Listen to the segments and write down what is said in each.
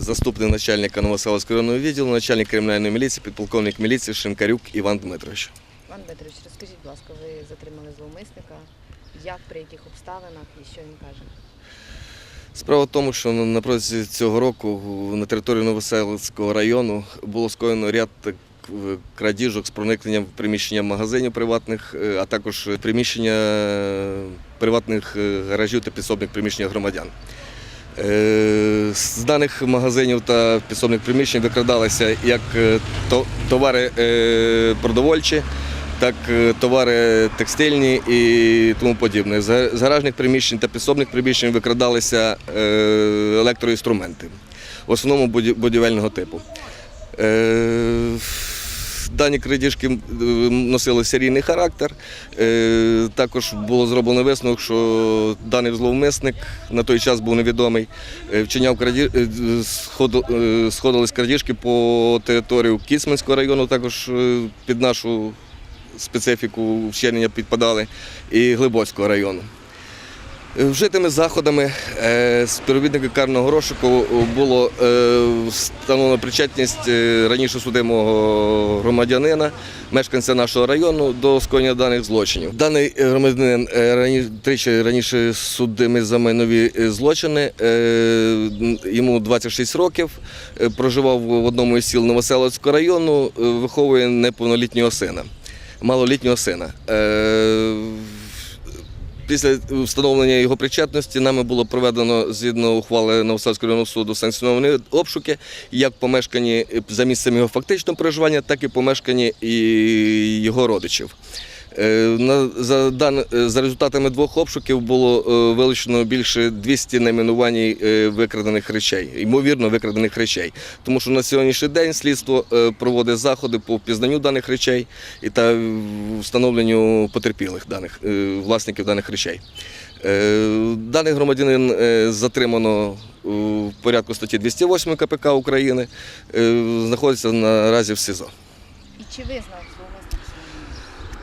заступник начальника Новоселовського районного відділу, начальник кримінальної міліції, підполковник міліції Шинкарюк Іван Дмитрович. Пан Дмитрович, розкажіть, будь ласка, ви затримали зловмисника, як, при яких обставинах і що він каже? Справа в тому, що на протязі цього року на території Новоселицького району було скоєно ряд крадіжок з проникненням в приміщення магазинів приватних, е, а також приміщення е, приватних е, гаражів та підсобних приміщень громадян. Е, З даних магазинів та підсобних приміщень викрадалися як е, товари е, продовольчі, так товари текстильні і тому подібне. З гаражних приміщень та підсобних приміщень викрадалися електроінструменти, в основному будівельного типу. Дані крадіжки носили серійний характер. Е, Також було зроблено висновок, що даний зловмисник на той час був невідомий. е, Вчиняв краді... е, сходились крадіжки по території Кіцманського району, також під нашу специфіку вчинення підпадали, і Глибоцького району. Е, Вжитими заходами е, співробітника карного розшуку було е, встановлено причетність раніше судимого громадянина, мешканця нашого району до скоєння даних злочинів. Даний громадянин тричі раніше судимий за майнові злочини. Йому 26 років, проживав в одному із сіл Новоселицького району, виховує неповнолітнього сина, малолітнього сина. Після встановлення його причетності нами було проведено згідно ухвали Новосадського районного суду санкціоновані обшуки, як помешкані за місцем його фактичного проживання, так і помешкані його родичів. Е, е, за результатами двох обшуків було е, вилучено більше 200 найменувань викрадених речей, ймовірно, викрадених речей. Тому що на сьогоднішній день слідство проводить заходи по впізнанню даних речей і та встановленню потерпілих даних власників даних речей. Даний громадянин затримано в порядку статті 208 КПК України, знаходиться наразі в СІЗО. І чи визнав?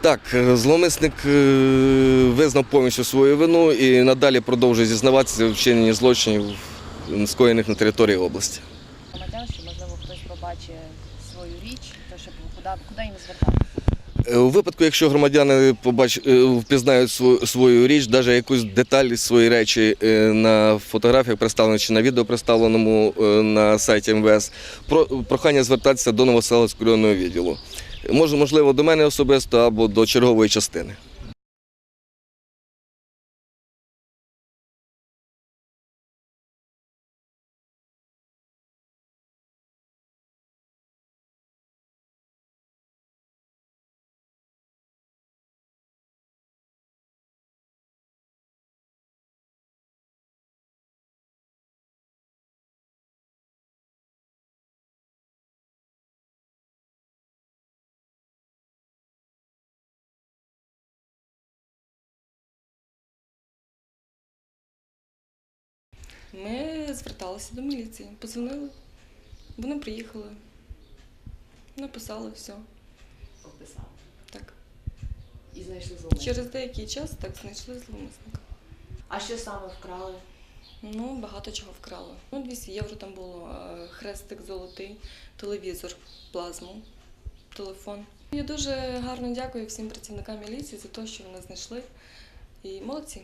Так, е, зловмисник е, визнав повністю свою вину і надалі продовжує зізнаватися в вчиненні злочинів, скоєних на території області. Громадян, що можливо хтось побачить свою річ, то щоб куди, куди їм звертатися? Е, У випадку, якщо громадяни побач... впізнають свою, свою річ, навіть якусь деталь з своєї речі на фотографіях представлено чи на відео представленому на сайті МВС, про... прохання звертатися до Новоселицького районного відділу. Може, можливо, до мене особисто або до чергової частини. Ми зверталися до міліції, позвонили. Вони приїхали, написали все. Описав. Так. І знайшли зловмисника. Через деякий час так знайшли зловмисника. А що саме вкрали? Ну, багато чого вкрали. Ну, 200 євро там було, е, хрестик золотий, телевізор, плазму, телефон. Я дуже гарно дякую всім працівникам міліції за те, що вони знайшли. І молодці.